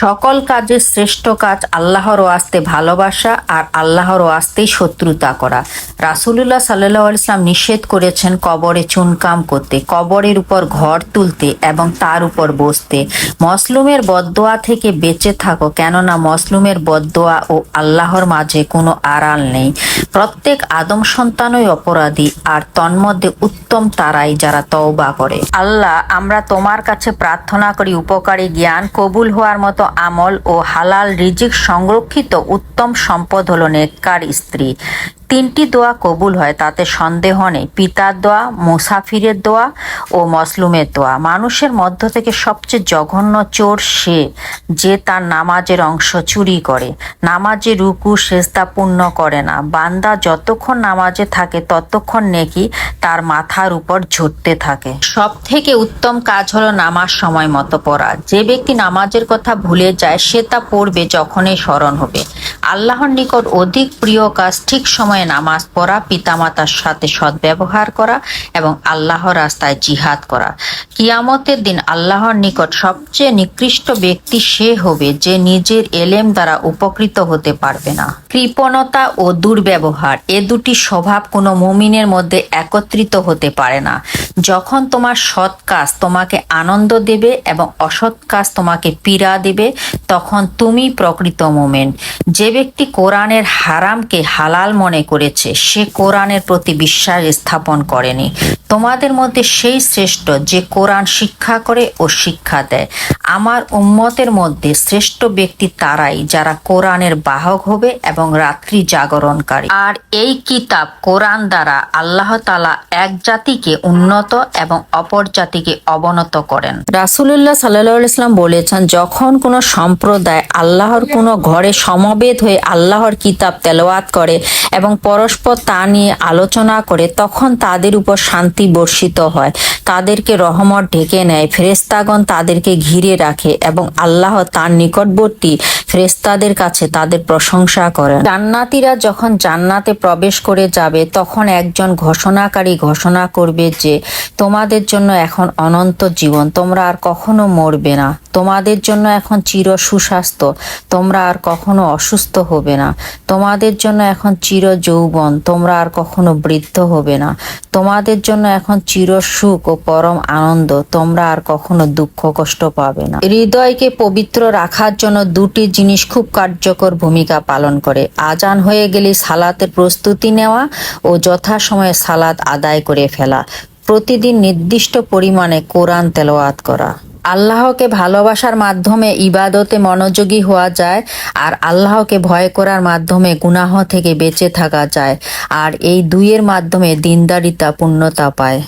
সকল কাজের শ্রেষ্ঠ কাজ আল্লাহর ওয়াস্তে ভালোবাসা আর আল্লাহর ওয়াস্তেই শত্রুতা করা। রাসুলুল্লাহ সাল্লাহ ইসলাম নিষেধ করেছেন কবরে চুনকাম করতে, কবরের উপর ঘর তুলতে এবং তার উপর বসতে। মসলুমের বদদোয়া থেকে বেঁচে থাকো, কেননা মসলুমের বদদোয়া ও আল্লাহর মাঝে কোনো আড়াল নেই। প্রত্যেক আদম সন্তানই অপরাধী, আর তন্মধ্যে উত্তম তারাই যারা তওবা করে। আল্লাহ, আমরা তোমার কাছে প্রার্থনা করি উপকারী জ্ঞান কবুল হওয়ার মতো আমল ও হালাল রিজিক সংরক্ষিত উত্তম সম্পদ হল নেককার স্ত্রী। তিনটি দোয়া কবুল হয়, তাতে সন্দেহ নেই। পিতার দোয়া, মুসাফিরের দোয়া ও মসলুমের দোয়া। মানুষের মধ্য থেকে সবচেয়ে জঘন্য চোর সে, যে তার নামাজের অংশ চুরি করে। নামাজে রুকু, সেজদা পূর্ণ করে না। বান্দা যতক্ষণ নামাজে থাকে, ততক্ষণ নেকি তার মাথার উপর ঝরতে থাকে। সব থেকে উত্তম কাজ হলো নামাজ সময় মতো পড়া। যে ব্যক্তি নামাজের কথা ভুলে যায়, সে তা পড়বে যখনই স্মরণ হবে। আল্লাহর নিকট অধিক প্রিয় কাজ ঠিক সময়ে নামাজ পড়া পিতামাতার সাথে সদ্ব্যবহার করা এবং আল্লাহর রাস্তায় জিহাদ করা। কিয়ামতের দিন আল্লাহর নিকট সবচেয়ে নিকৃষ্ট ব্যক্তি সে হবে যে নিজের এলেম দ্বারা উপকৃত হতে পারবে না। কৃপণতা ও দুর্ব্যবহার, এ দুটি স্বভাব কোনো মুমিনের মধ্যে একত্রিত হতে পারে না। যখন তোমার সৎ কাজ তোমাকে আনন্দ দেবে এবং অসৎ কাজ তোমাকে পীড়া দেবে, তখন তুমি প্রকৃত মোমেন। যে ব্যক্তি কোরআনের হারামকে হালাল মনে করেছে, সে কোরআনের প্রতি বিশ্বাস স্থাপন করেনি। তোমাদের মধ্যে সেই শ্রেষ্ঠ যে কোরআন শিক্ষা করে ও শিক্ষা দেয়। আমার উম্মতের মধ্যে শ্রেষ্ঠ ব্যক্তি তারাই যারা কোরআনের বাহক হবে এবং রাত্রি জাগরণকারী। আর এই কিতাব কোরআন দ্বারা আল্লাহ তালা এক জাতিকে উন্নত এবং অপর জাতিকে অবনত করেন। রাসুলুল্লাহ সাল্লাহ ইসলাম বলেছেন, যখন কোনো সম্প্রদায় আল্লাহর কোনো ঘরে সমবেত হয়ে আল্লাহর কিতাব তেলাওয়াত করে এবং পরস্পর তা নিয়ে আলোচনা করে, তখন তাদের উপর শান্তি বর্ষিত হয়। তাদেরকে রহমত ঢেকে নেয়। ফেরেস্তাগণ তাদেরকে ঘিরে রাখে এবং আল্লাহ তার নিকটবর্তী ফেরেস্তাদের কাছে তাদের প্রশংসা করেন। জান্নাতিরা যখন জান্নাতে প্রবেশ করে যাবে, তখন একজন ঘোষণাকারী ঘোষণা করবে যে, তোমাদের জন্য এখন অনন্ত জীবন। তোমরা আর কখনো মরবে না। তোমাদের জন্য এখন চির সুস্বাস্থ্য। তোমরা আর কখনো অসুস্থ হবে না। তোমাদের জন্য এখন চির যৌবন। তোমরা আর কখনো বৃদ্ধ হবে না। তোমাদের জন্য এখন চির সুখ ও পরম আনন্দ। তোমরা আর কখনো দুঃখ কষ্ট পাবে না। হৃদয়কে পবিত্র রাখার জন্য দুটি জিনিস খুব কার্যকর ভূমিকা পালন করে। আজান হয়ে গেলে সালাতের প্রস্তুতি নেওয়া ও যথাসময়ে সালাত আদায় করে ফেলা। প্রতিদিন নির্দিষ্ট পরিমাণে কোরআন তেলাওয়াত করা। আল্লাহকে ভালোবাসার মাধ্যমে ইবাদতে মনোযোগী হওয়া যায় আর আল্লাহকে ভয় করার মাধ্যমে গুনাহ থেকে বেঁচে থাকা যায়। আর এই দুইয়ের মাধ্যমে দিনদারিতা, পূর্ণতা পায়।